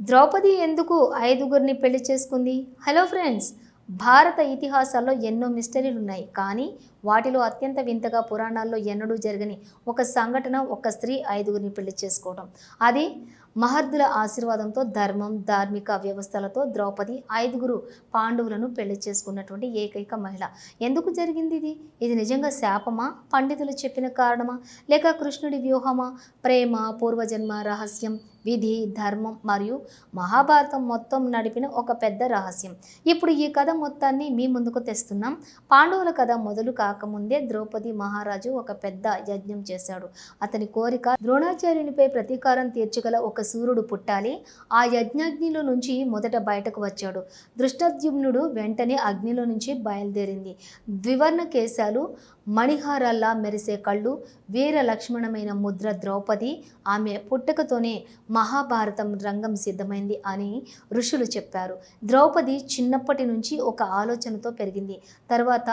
ద్రౌపది ఎందుకు ఐదుగురిని పెళ్ళి చేసుకుంది? హలో ఫ్రెండ్స్ భారత ఇతిహాసాల్లో ఎన్నో మిస్టరీలు ఉన్నాయి. కానీ వాటిలో అత్యంత వింతగా పురాణాల్లో ఎన్నడూ జరగని ఒక సంఘటన ఒక స్త్రీ ఐదుగురిని పెళ్ళి చేసుకోవడం అది మహర్దుల ఆశీర్వాదంతో ధర్మం ధార్మిక వ్యవస్థలతో ద్రౌపది ఐదుగురు పాండవులను పెళ్ళి చేసుకున్నటువంటి ఏకైక మహిళ. ఎందుకు జరిగింది ఇది? ఇది నిజంగా శాపమా? పండితులు చెప్పిన కారణమా? లేక కృష్ణుడి వ్యూహమా? ప్రేమ పూర్వజన్మ రహస్యం విధి ధర్మం మరియు మహాభారతం మొత్తం నడిపిన ఒక పెద్ద రహస్యం. ఇప్పుడు ఈ కథ మొత్తాన్ని మీ ముందుకు తెస్తున్నాం. పాండవుల కథ మొదలు కాకముందే ద్రౌపది మహారాజు ఒక పెద్ద యజ్ఞం చేశాడు. అతని కోరిక ద్రోణాచార్యునిపై ప్రతీకారం తీర్చగల ఒక సూర్యుడు పుట్టాలి. ఆ యజ్ఞాగ్నిలో నుంచి మొదట బయటకు వచ్చాడు. దృష్టద్యుమ్నుడు వెంటనే అగ్నిలో నుంచి బయలుదేరింది. ద్వివర్ణ కేశాలు మణిహారాల్లా మెరిసే కళ్ళు వీర లక్ష్మణమైన ముద్ర ద్రౌపది ఆమె పుట్టకతోనే మహాభారతం రంగం సిద్ధమైంది అని ఋషులు చెప్పారు. ద్రౌపది చిన్నప్పటి నుంచి ఒక ఆలోచనతో పెరిగింది. తర్వాత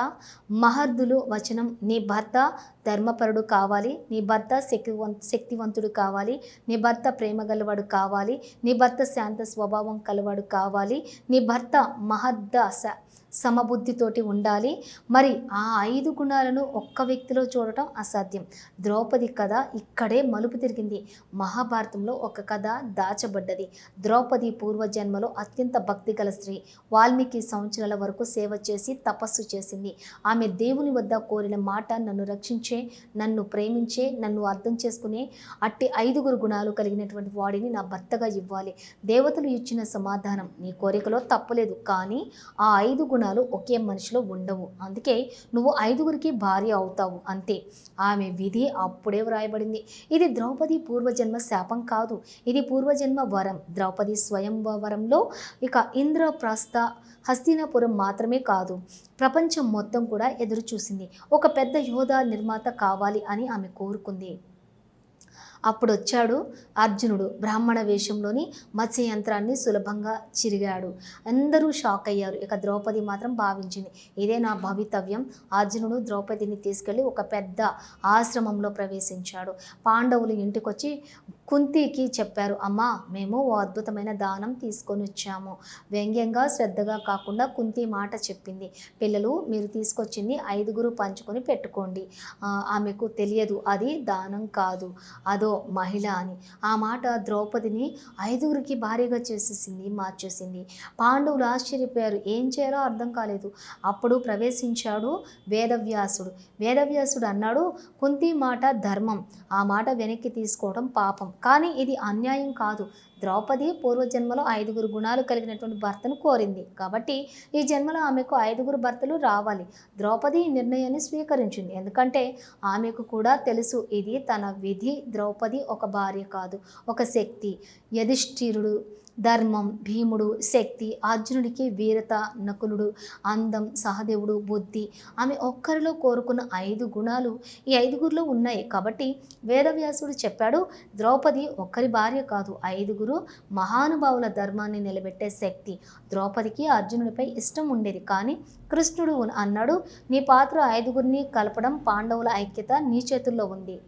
మహర్దులు వచనం నీ భర్త ధర్మపరుడు కావాలి నీ భర్త శక్తివం శక్తివంతుడు కావాలి నీ భర్త ప్రేమ గలవాడు కావాలి నీ భర్త శాంత స్వభావం కలవాడు కావాలి నీ భర్త మహద్ద స సమబుద్ధితోటి ఉండాలి. మరి ఆ ఐదు గుణాలను ఒక్క వ్యక్తిలో చూడటం అసాధ్యం. ద్రౌపది కథ ఇక్కడే మలుపు తిరిగింది. మహాభారతంలో ఒక కథ దాచబడ్డది. ద్రౌపది పూర్వజన్మలో అత్యంత భక్తి గల స్త్రీ. వాల్మీకి సంవత్సరాల వరకు సేవ చేసి తపస్సు చేసింది. ఆమె దేవుని వద్ద కోరిన మాట నన్ను రక్షించు నన్ను ప్రేమించే నన్ను అర్థం చేసుకునే అట్టి ఐదుగురు గుణాలు కలిగినటువంటి వాడిని నా భర్తగా ఇవ్వాలి. దేవతలు ఇచ్చిన సమాధానం నీ కోరికలో తప్పలేదు కానీ ఆ ఐదు గుణాలు ఒకే మనిషిలో ఉండవు. అందుకే నువ్వు ఐదుగురికి భార్య అవుతావు అంతే. ఆమె విధి అప్పుడే వ్రాయబడింది. ఇది ద్రౌపది పూర్వజన్మ శాపం కాదు. ఇది పూర్వజన్మ వరం. ద్రౌపది స్వయం వరంలో ఇక ఇంద్రప్రస్థ హస్తినాపురం మాత్రమే కాదు. ప్రపంచం మొత్తం కూడా ఎదురు చూసింది ఒక పెద్ద యోధ నిర్మాత కావాలి అని ఆమె కోరుకుంది. అప్పుడు వచ్చాడు అర్జునుడు. బ్రాహ్మణ వేషంలోని మత్స్య యంత్రాన్ని సులభంగా చిరిగాడు. అందరూ షాక్ అయ్యారు. ఇక ద్రౌపది మాత్రం భావించింది ఇదే నా భవితవ్యం. అర్జునుడు ద్రౌపదిని తీసుకెళ్ళి ఒక పెద్ద ఆశ్రమంలో ప్రవేశించాడు. పాండవులు ఇంటికొచ్చి కుంతికి చెప్పారు అమ్మా మేము ఓ అద్భుతమైన దానం తీసుకొని వచ్చాము వ్యంగ్యంగా శ్రద్ధగా కాకుండా కుంతి మాట చెప్పింది. పిల్లలు మీరు తీసుకొచ్చింది ఐదుగురు పంచుకొని పెట్టుకోండి. ఆమెకు తెలియదు అది దానం కాదు. అదో మహిళ అని. ఆ మాట ద్రౌపదిని ఐదుగురికి భారీగా చేసేసింది మార్చేసింది. పాండవులు ఆశ్చర్యపోయారు. ఏం చేయాలో అర్థం కాలేదు. అప్పుడు ప్రవేశించాడు వేదవ్యాసుడు. వేదవ్యాసుడు అన్నాడు కుంతి మాట ధర్మం. ఆ మాట వెనక్కి తీసుకోవడం పాపం. కానీ ఇది అన్యాయం కాదు. ద్రౌపది పూర్వజన్మలో ఐదుగురు గుణాలు కలిగినటువంటి భర్తను కోరింది. కాబట్టి ఈ జన్మలో ఆమెకు ఐదుగురు భర్తలు రావాలి. ద్రౌపది ఈ నిర్ణయాన్ని స్వీకరించింది. ఎందుకంటే ఆమెకు కూడా తెలుసు ఇది తన విధి. ద్రౌపది ఒక భార్య కాదు ఒక శక్తి. యధిష్ఠిరుడు ధర్మం భీముడు శక్తి అర్జునుడికి వీరత నకులుడు అందం సహదేవుడు బుద్ధి. ఆమె ఒక్కరిలో కోరుకున్న ఐదు గుణాలు ఈ ఐదుగురిలో ఉన్నాయి. కాబట్టి వేదవ్యాసుడు చెప్పాడు ద్రౌపది ఒక్కరి భార్య కాదు ఐదుగురు మహానుభావుల ధర్మాన్ని నిలబెట్టే శక్తి. ద్రౌపదికి అర్జునుడిపై ఇష్టం ఉండేది. కానీ కృష్ణుడు అన్నాడు నీ పాత్ర ఐదుగురిని కలపడం పాండవుల ఐక్యత నీ చేతుల్లో ఉంది.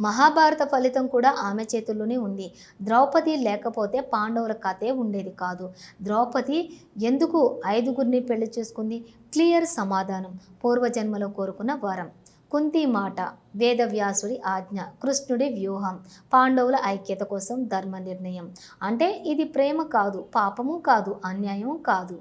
మహాభారత ఫలితం కూడా ఆమె చేతుల్లోనే ఉంది. ద్రౌపది లేకపోతే పాండవుల కథే ఉండేది కాదు. ద్రౌపది ఎందుకు ఐదుగురిని పెళ్ళి చేసుకుంది? క్లియర్ సమాధానం. పూర్వజన్మలో కోరుకున్న వరం. కుంతి మాట వేదవ్యాసుడి ఆజ్ఞ కృష్ణుడి వ్యూహం పాండవుల ఐక్యత కోసం ధర్మ నిర్ణయం అంటే ఇది ప్రేమ కాదు పాపము కాదు అన్యాయం కాదు.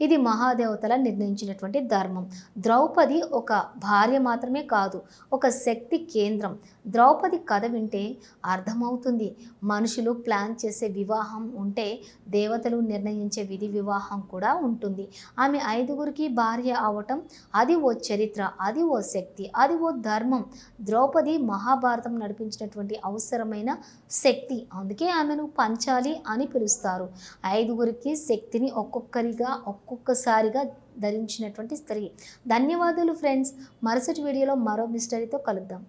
ఇది మహాదేవతల నిర్ణయించినటువంటి ధర్మం. ద్రౌపది ఒక భార్య మాత్రమే కాదు ఒక శక్తి కేంద్రం. ద్రౌపది కథ వింటే అర్థమవుతుంది. మనుషులు ప్లాన్ చేసే వివాహం ఉంటే దేవతలు నిర్ణయించే విధి వివాహం కూడా ఉంటుంది. ఆమె ఐదుగురికి భార్య అవటం అది ఓ చరిత్ర అది ఓ శక్తి అది ఓ ధర్మం. ద్రౌపది మహాభారతం నడిపించినటువంటి అవసరమైన శక్తి అందుకే ఆమెను పంచాలి అని పిలుస్తారు. ఐదుగురికి శక్తిని ఒక్కొక్కరిగా ఒక్కొక్కసారిగా ధరించినటువంటి స్త్రీ. ధన్యవాదాలు ఫ్రెండ్స్. మరుసటి వీడియోలో మరో మిస్టరీతో కలుద్దాం.